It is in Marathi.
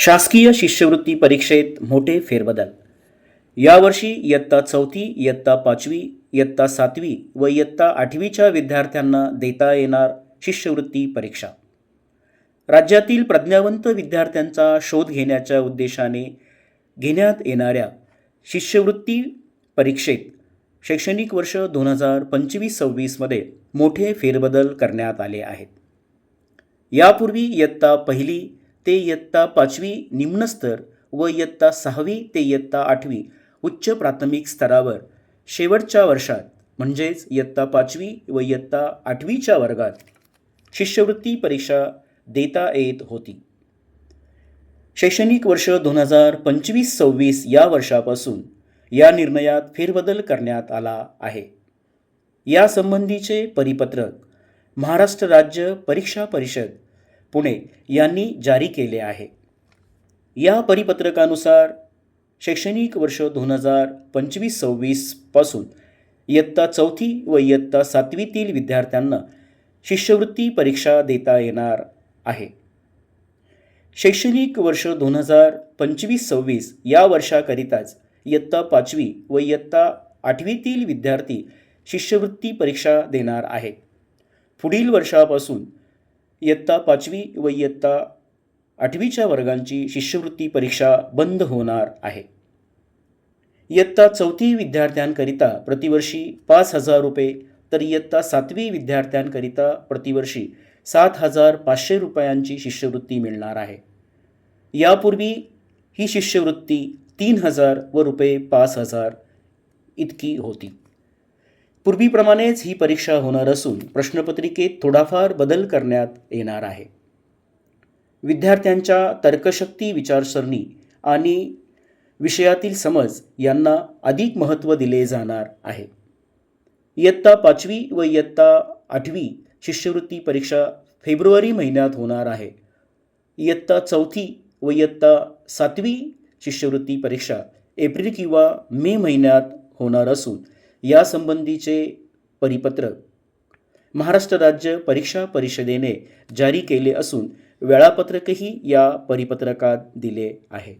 शासकीय शिष्यवृत्ती परीक्षेत मोठे फेरबदल. यावर्षी इयत्ता चौथी इयत्ता पाचवी इयत्ता सातवी व इयत्ता आठवीच्या विद्यार्थ्यांना देता येणार शिष्यवृत्ती परीक्षा. राज्यातील प्रज्ञावंत विद्यार्थ्यांचा शोध घेण्याच्या उद्देशाने घेण्यात येणाऱ्या शिष्यवृत्ती परीक्षेत शैक्षणिक वर्ष दोन हजार पंचवीस सव्वीसमध्ये मोठे फेरबदल करण्यात आले आहेत. यापूर्वी इयत्ता पहिली ते इयत्ता पाचवी निम्नस्तर व इयत्ता सहावी ते इयत्ता आठवी उच्च प्राथमिक स्तरावर. शेवटच्या वर्षात म्हणजेच इयत्ता पाचवी व इयत्ता आठवीच्या वर्गात शिष्यवृत्ती परीक्षा देता येत होती. शैक्षणिक वर्ष दोन हजार पंचवीस सव्वीस या वर्षापासून या निर्णयात फेरबदल करण्यात आला आहे. यासंबंधीचे परिपत्रक महाराष्ट्र राज्य परीक्षा परिषद पुणे यांनी जारी केले आहे. या परिपत्रकानुसार शैक्षणिक वर्ष दोन हजार पंचवीस सव्वीसपासून इयत्ता चौथी व इयत्ता सातवीतील विद्यार्थ्यांना शिष्यवृत्ती परीक्षा देता येणार आहे. शैक्षणिक वर्ष दोन हजार पंचवीस सव्वीस या वर्षाकरिताच इयत्ता पाचवी व इयत्ता आठवीतील विद्यार्थी शिष्यवृत्ती परीक्षा देणार आहेत पुढील वर्षापासून इयत्ता पाचवी व इयत्ता आठवीच्या वर्गांची शिष्यवृत्ती परीक्षा बंद होणार आहे. इयत्ता चौथी विद्यार्थ्यांकरिता प्रतिवर्षी पाच हजार रुपये तर इयत्ता सातवी विद्यार्थ्यांकरिता प्रतिवर्षी सात हजार पाचशे रुपयांची शिष्यवृत्ती मिळणार आहे. यापूर्वी ही शिष्यवृत्ती तीन हजार व रुपये पाच हजार इतकी होती. पूर्वीप्रमाणेच ही परीक्षा होणार असून प्रश्नपत्रिकेत थोडाफार बदल करण्यात येणार आहे. विद्यार्थ्यांच्या तर्कशक्ती विचारसरणी आणि विषयातील समज यांना अधिक महत्त्व दिले जाणार आहे. इयत्ता पाचवी व इयत्ता आठवी शिष्यवृत्ती परीक्षा फेब्रुवारी महिन्यात होणार आहे. इयत्ता चौथी व इयत्ता सातवी शिष्यवृत्ती परीक्षा एप्रिल किंवा मे महिन्यात होणार असून यासंबंधीचे परिपत्रक महाराष्ट्र राज्य परीक्षा परिषदेने जारी केले असून वेळापत्रकही या परिपत्रकात दिले आहे.